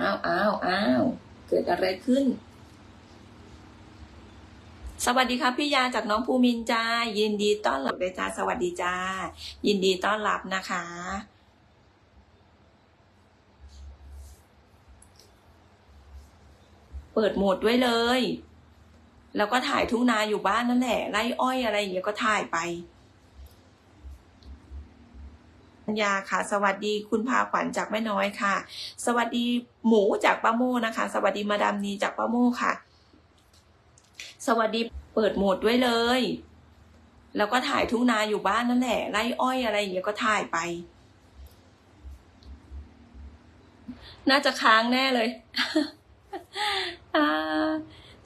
อ้าวอ้าวอ้าวเกิดอะไรขึ้น สวัสดีครับพี่ยาจากน้องภูมินจ้ายินดีต้อนรับเลยจ้าสวัสดีจ้า ยินดีต้อนรับนะคะ เปิดโหมดด้วยเลย แล้วก็ถ่ายทุ่งนาอยู่บ้านนั่นแหละไร่อ้อยอะไรอย่างเงี้ยก็ถ่ายไป ญญาค่ะ สวัสดีคุณพาขวัญจากแม่น้อยค่ะ สวัสดีหมูจากป้าโมนะคะ สวัสดีมาดามนีจากป้าโมค่ะ สวัสดีเปิดโหมดด้วยเลย แล้วก็ถ่ายทุ่งนาอยู่บ้านนั่นแหละไร่อ้อยอะไรอย่างเงี้ยก็ถ่ายไป น่าจะค้างแน่เลย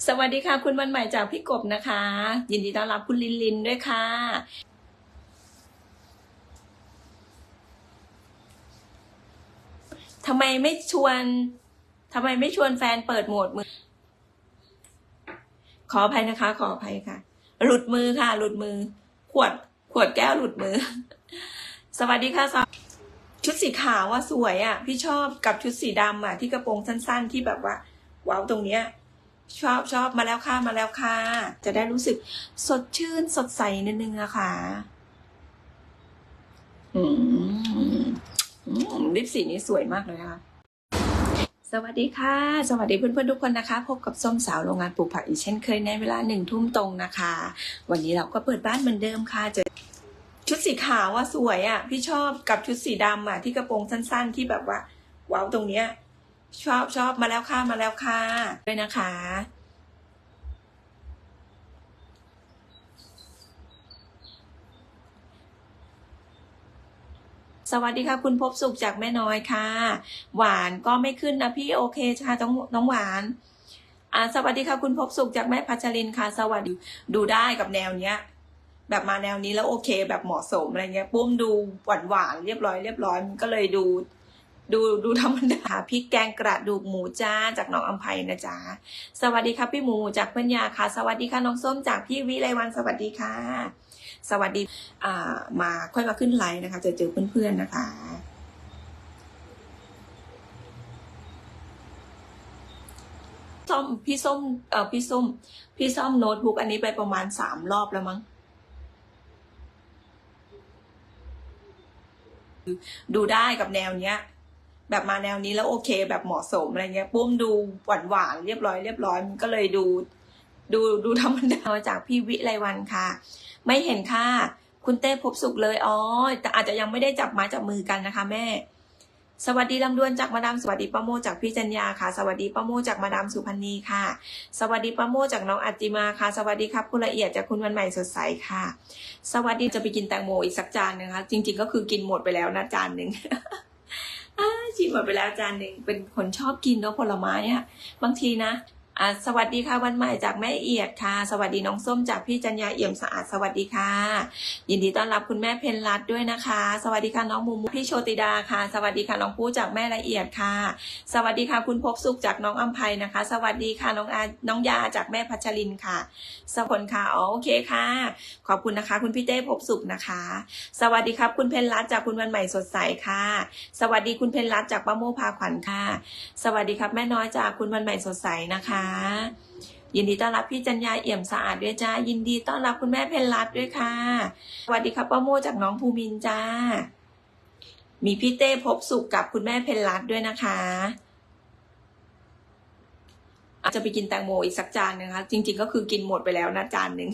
สวัสดีค่ะ คุณวันใหม่จากพี่กบนะคะ ยินดีต้อนรับคุณลินลินด้วยค่ะ ทำไมไม่ชวนทำไมไม่ชวนแฟนเปิดโหมดมือ ขออภัยนะคะ ขออภัยค่ะ หลุดมือค่ะ หลุดมือ ขวด ขวดแก้วหลุดมือ สวัสดีค่ะสวชุดสีขาวว่าสวยอะ พี่ชอบกับชุดสีดำอะ ที่กระโปรงสั้น ๆ ที่แบบว่า ว้าวตรงเนี้ย ชอบชอบมาแล้วค่ะมาแล้วค่ะ จะได้รู้สึกสดชื่นสดใสนิดนึงอะค่ะ อืม ลิปสีนี้สวยมากเลยนะคะสวัสดีค่ะ สวัสดีเพื่อนๆทุกคนนะคะ พบกับส้มสาวโรงงานปลูกผักอีกเช่นเคยในเวลาหนึ่งทุ่มตรงนะคะ วันนี้เราก็เปิดบ้านเหมือนเดิมค่ะเจอชุดสีขาวว่าสวยอะ พี่ชอบกับชุดสีดำอะที่กระโปรงสั้น ๆ ที่แบบว่าว้าวตรงเนี้ยชอบชอบมาแล้วค่ะมาแล้วค่ะด้วยนะคะ สวัสดีค่ะคุณพบสุขจากแม่น้อยค่ะ หวานก็ไม่ขึ้นนะพี่โอเคค่ะน้องน้องหวานอ่าสวัสดีค่ะคุณพบสุขจากแม่พัชรินค่ะ สวัสดีดูได้กับแนวเนี้ย แบบมาแนวนี้แล้วโอเค แบบเหมาะสมอะไรเงี้ยปุ้มดูหวานหวานเรียบร้อยเรียบร้อยมันก็เลยดูดูดูธรรมดาพริกแกงกระดูกหมูจ้าจากน้องอัมภัยนะจ๊ะสวัสดีค่ะพี่หมูจากเพื่อนยาค่ะ สวัสดีค่ะน้องส้มจากพี่วิไลวันสวัสดีค่ะ สวัสดีมาค่อยมาขึ้นไลน์นะคะ จะเจอเพื่อนๆนะคะส้มพี่ส้มเออพี่ส้ม พี่ส้มโน้ตบุ๊กอันนี้ไปประมาณสามรอบแล้วมั้งดูได้กับแนวเนี้ย แบบมาแนวนี้แล้วโอเค แบบเหมาะสมอะไรเงี้ยปุ้มดูหวานหวานๆเรียบร้อยเรียบร้อยมันก็เลยดู ดูดูธรรมดามาจากพี่วิไลวันค่ะ ไม่เห็นค่ะ คุณเต้พบสุขเลยอ๋อแต่อาจจะยังไม่ได้จับไม้จับมือกันนะคะ แม่ สวัสดีลำดวนจากมาดามสวัสดีป้าโมจากพี่จัญญาค่ะ สวัสดีป้าโมจากมาดามสุพันนีค่ะ สวัสดีป้าโมจากน้องอัจจิมาค่ะ สวัสดีครับคุณละเอียดจากคุณวันใหม่สดใสค่ะ สวัสดีจะไปกินแตงโมอีกสักจานหนึงคะจริง ๆ ก็คือกินหมดไปแล้วนะจานหนึ่งชิมหมดไปแล้วจานหนึ่งเป็นคนชอบกินเนาะผลไม้อะบางทีนะ สวัสดีค่ะวันใหม่จากแม่เอียดค่ะ สวัสดีน้องส้มจากพี่จัญญาเอี่ยมสะอาดสวัสดีค่ะ ยินดีต้อนรับคุณแม่เพนรัตด้วยนะคะ สวัสดีค่ะน้องมูมูพี่โชติดาค่ะ สวัสดีค่ะน้องปู้จากแม่ละเอียดค่ะ สวัสดีค่ะคุณพบสุขจากน้องอัมภัยนะคะ สวัสดีค่ะน้องอาน้องยาจากแม่พัชรินค่ะ สวัสดีค่ะอ๋อโอเคค่ะ ขอบคุณนะคะ คุณพี่เต้พบสุขนะคะ สวัสดีครับคุณเพนรัตจากคุณวันใหม่สดใสค่ะ สวัสดีคุณเพนรัตจากป้าโมพาขวัญค่ะ สวัสดีครับแม่น้อยจากคุณวันใหม่สดใสนะคะยินดีต้อนรับพี่จัญญาเอี่ยมสะอาดด้วยจ้า ยินดีต้อนรับคุณแม่เพนรัตด้วยค่ะสวัสดีครับป้าโมจากน้องภูมินจ้า มีพี่เต้พบสุขกับคุณแม่เพนรัตด้วยนะคะอาจจะไปกินแตงโมอีกสักจานหนึงคะจริง ๆ ก็คือกินหมดไปแล้วนะจานหนึ่ง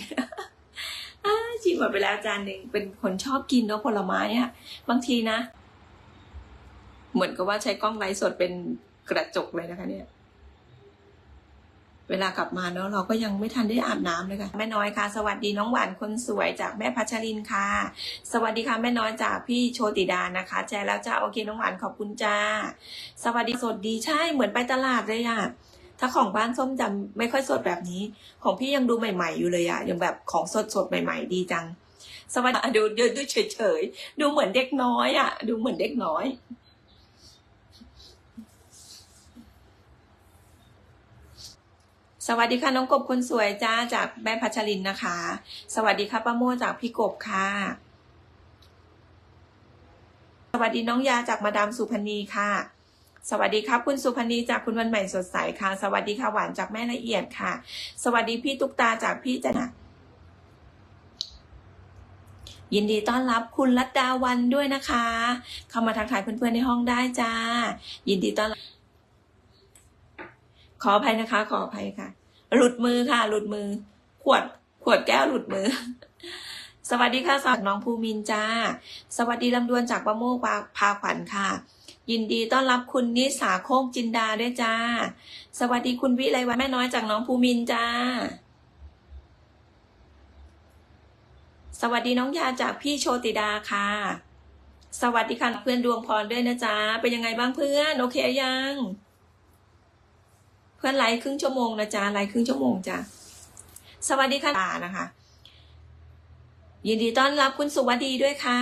ชิมหมดไปแล้วจานหนึ่งเป็นคนชอบกินเนาะผลไม้อะบางทีนะ เหมือนกับว่าใช้กล้องไลฟ์สดเป็นกระจกเลยนะคะเนี่ย เวลากลับมาเนาะเราก็ยังไม่ทันได้อาบน้ำเลยค่ะแม่น้อยค่ะ สวัสดีน้องหวานคนสวยจากแม่พัชรินค่ะ สวัสดีค่ะแม่น้อยจากพี่โชติดานะคะแชร์แล้วจ้าโอเคน้องหวานขอบคุณจ้า สวัสดีสดดีใช่เหมือนไปตลาดเลยอะถ้าของบ้านส้มจำไม่ค่อยสดแบบนี้ ของพี่ยังดูใหม่ ๆ อยู่เลยอะยังแบบของสดสดใหม่ ๆ ดีจัง สวัสดีดูดูดูเฉยๆดูเหมือนเด็กน้อยอะดูเหมือนเด็กน้อย สวัสดีค่ะน้องกบคนสวยจ้าจากแม่พัชรินนะคะ สวัสดีค่ะป้าโมจากพี่กบค่ะ สวัสดีน้องยาจากมาดามสุพรรณีค่ะ สวัสดีครับคุณสุพนีจากคุณวันใหม่สดใสค่ะ สวัสดีค่ะหวานจากแม่ละเอียดค่ะ สวัสดีพี่ตุ๊กตาจากพี่จันะยินดีต้อนรับคุณรัตดาวันด้วยนะคะ เข้ามาทักทายเพื่อนๆในห้องได้จ้า ยินดีต้อนรับ ขออภัยนะคะ ขออภัยค่ะ หลุดมือค่ะ หลุดมือ ขวด ขวดแก้วหลุดมือ สวัสดีค่ะสวัสดีน้องภูมินจ้า สวัสดีลำดวนจากประโมกพาพาขวัญค่ะ ยินดีต้อนรับคุณนิสาโคกจินดาด้วยจ้า สวัสดีคุณวิไลวันแม่น้อยจากน้องภูมินจ้า สวัสดีน้องยาจากพี่โชติดาค่ะ สวัสดีค่ะเพื่อนดวงพรด้วยนะจ๊ะเป็นยังไงบ้างเพื่อน โอเคยัง พื่อนไลฟ์ครึ่งชั่วโมงนะจ๊ะไลฟ์ครึ่งชั่วโมงจ้ะสวัสดีค่ะนะคะ ยินดีต้อนรับคุณสุวัสดีด้วยค่ะ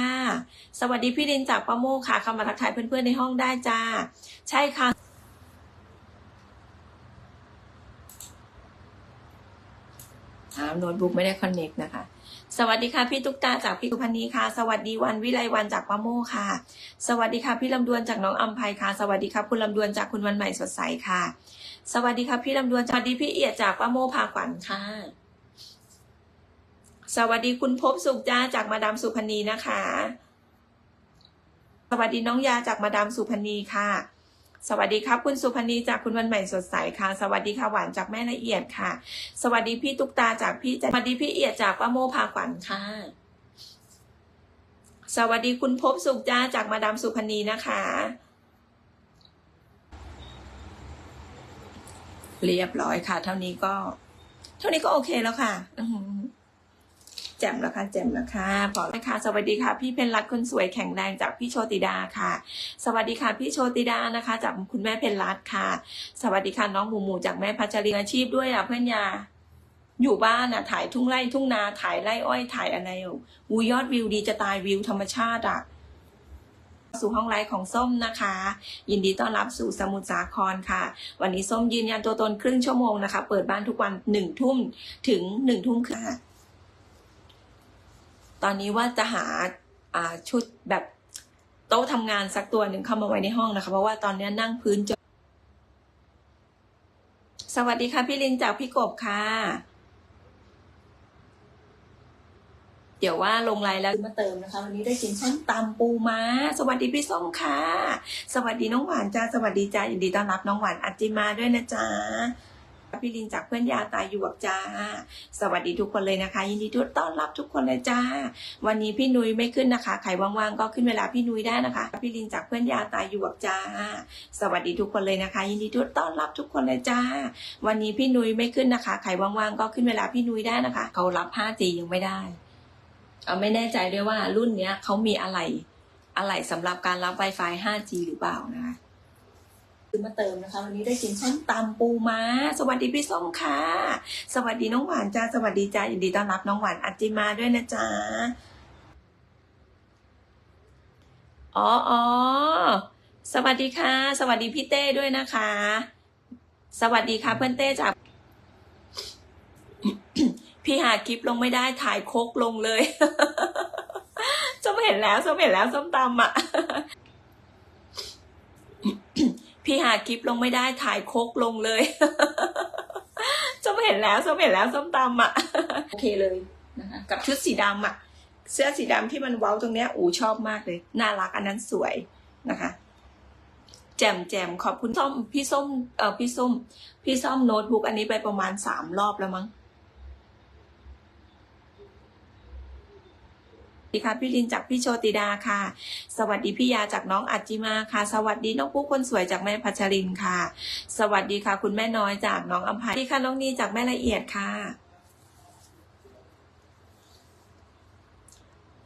สวัสดีพี่ลินจากประโมกค่ะเข้ามาทักทายเพื่อนๆในห้องได้จ้า ใช่ค่ะถามโน้ตบุ๊กไม่ได้คอนเน็กนะคะ สวัสดีค่ะพี่ตุ๊กตาจากพี่สุพันนีค่ะ สวัสดีวันวิไลวันจากประโมค่ะ สวัสดีค่ะพี่ลำดวนจากน้องอัมภัยค่ะ สวัสดีครับคุณลำดวนจากคุณวันใหม่สดใสค่ะ สวัสดีค่ะพี่ลำดวนสวัสดีพี่เอียดจากประโมพาขวัญค่ะ สวัสดีคุณพบสุขจ้าจากมาดามสุพนีนะคะ สวัสดีน้องยาจากมาดามสุพนีค่ะ สวัสดีครับคุณสุพนีจากคุณวันใหม่สดใสค่ะ สวัสดีค่ะหวานจากแม่ละเอียดค่ะ สวัสดีพี่ตุ๊กตาจากพี่จสวัสดีพี่เอียดจากป้าโมพาขวัญค่ะสวัสดีคุณพบสุขจ้าจากมาดามสุพนีนะคะ เรียบร้อยค่ะ เท่านี้ก็ เท่านี้ก็โอเคแล้วค่ะแจ่มแล้วค่ะแจ่มแล้วค่ะพอแล้วค่ะ สวัสดีค่ะ พี่เพนรัตคนสวยแข็งแรงจากพี่โชติดาค่ะ สวัสดีค่ะพี่โชติดานะคะ จากคุณแม่เพนรัตค่ะ สวัสดีค่ะน้องหมูหมูจากแม่พัชรีอาชีพด้วยอะเพื่อนยา อยู่บ้านอะถ่ายทุ่งไร่ทุ่งนาถ่ายไร่อ้อยถ่ายอะไรอยู่อูยอดวิวดีจะตายวิวธรรมชาติอะ สู่ห้องไลฟ์ของส้มนะคะ ยินดีต้อนรับสู่สมุทรสาครค่ะ วันนี้ส้มยืนยันตัวตนครึ่งชั่วโมงนะคะ เปิดบ้านทุกวันหนึ่งทุ่มถึงหนึ่งทุ่มค่ะ ตอนนี้ว่าจะหาชุดแบบโต๊ะทำงานสักตัวหนึ่งเข้ามาไว้ในห้องนะคะ เพราะว่าตอนนี้นั่งพื้นจนสวัสดีค่ะพี่ลินจากพี่กบค่ะ เดี๋ยวว่าลงไลน์แล้วมาเติมนะคะ วันนี้ได้กินส้มตำปูม้า สวัสดีพี่ส้มค่ะ สวัสดีน้องหวานจ้าสวัสดีจ้ายินดีต้อนรับน้องหวานอัจจิมาด้วยนะจ๊ะพี่ลินจากเพื่อนยาตายหยวกจ้า สวัสดีทุกคนเลยนะคะ ยินดีต้อนรับทุกคนเลยจ้า วันนี้พี่นุ้ยไม่ขึ้นนะคะ ใครว่างๆก็ขึ้นเวลาพี่นุ้ยได้นะคะ พี่ลินจากเพื่อนยาตายหยวกจ้า สวัสดีทุกคนเลยนะคะ ยินดีต้อนรับทุกคนเลยจ้า วันนี้พี่นุ้ยไม่ขึ้นนะคะ ใครว่างๆก็ขึ้นเวลาพี่นุ้ยได้นะคะ เขารับ 5G ยังไม่ได้ เอาไม่แน่ใจด้วยว่ารุ่นเนี้ยเขามีอะไรอะไรสำหรับการรับ Wi-Fi 5G หรือเปล่านะคะคือมาเติมนะคะ วันนี้ได้กินส้มตำปูม้า สวัสดีพี่ส้มค่ะ สวัสดีน้องหวานจ้า สวัสดีจ้ายินดีต้อนรับน้องหวานอัจจิมาด้วยนะจ๊ะอ๋ออ๋อสวัสดีค่ะ สวัสดีพี่เต้ด้วยนะคะ สวัสดีค่ะเพื่อนเต้จาก พี่หาคลิปลงไม่ได้ถ่ายโคกลงเลยส้มเห็นแล้วส้มเห็นแล้วส้มตำอะ พี่หาคลิปลงไม่ได้ถ่ายโคกลงเลยส้มเห็นแล้วส้มเห็นแล้วส้มตำอะโอเคเลยนะคะกับชุดสีดำอะ เสื้อสีดำที่มันเว้าตรงเนี้ยอูชอบมากเลย น่ารักอันนั้นสวยนะคะแจมแจมขอบคุณส้มพี่ส้มเออพี่ส้ม พี่ส้มโน้ตบุ๊กอันนี้ไปประมาณสามรอบแล้วมั้ง สวัสดีค่ะพี่ลินจากพี่โชติดาค่ะ สวัสดีพี่ยาจากน้องอัจจิมาค่ะ สวัสดีน้องปุ๊กคนสวยจากแม่พัชรินค่ะ สวัสดีค่ะ คุณแม่น้อยจากน้องอัมภัยดีค่ะน้องนีจากแม่ละเอียดค่ะ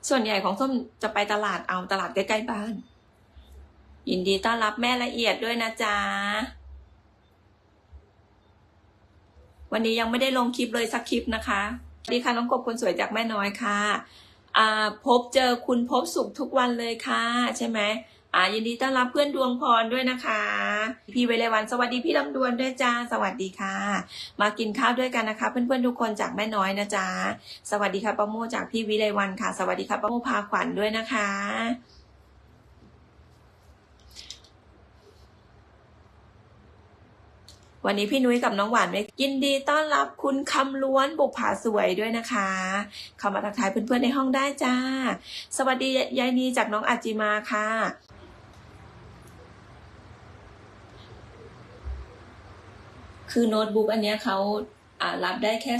ส่วนใหญ่ของส้มจะไปตลาดเอาตลาดใกล้ๆบ้าน ยินดีต้อนรับแม่ละเอียดด้วยนะจ๊ะวันนี้ยังไม่ได้ลงคลิปเลยสักคลิปนะคะสวัสดีค่ะน้องกบคนสวยจากแม่น้อยค่ะ พบเจอคุณพบสุขทุกวันเลยค่ะ ใช่ไหมอ่ายินดีต้อนรับเพื่อนดวงพรด้วยนะคะ พี่เวเลวันสวัสดีพี่ลำดวนด้วยจ้าสวัสดีค่ะ มากินข้าวด้วยกันนะคะ เพื่อนๆทุกคนจากแม่น้อยนะจ๊ะสวัสดีค่ะป้าโมจากพี่วิเลวันค่ะ สวัสดีค่ะป้าโมพาขวัญด้วยนะคะ วันนี้พี่นุ้ยกับน้องหวานไม่ยินดีต้อนรับคุณคำล้วนบุกผาสวยด้วยนะคะ เข้ามาทักทายเพื่อนๆในห้องได้จ้า สวัสดียายนีจากน้องอาจิมาค่ะคือโน้ตบุ๊กอันนี้เขาอ่ารับได้แค่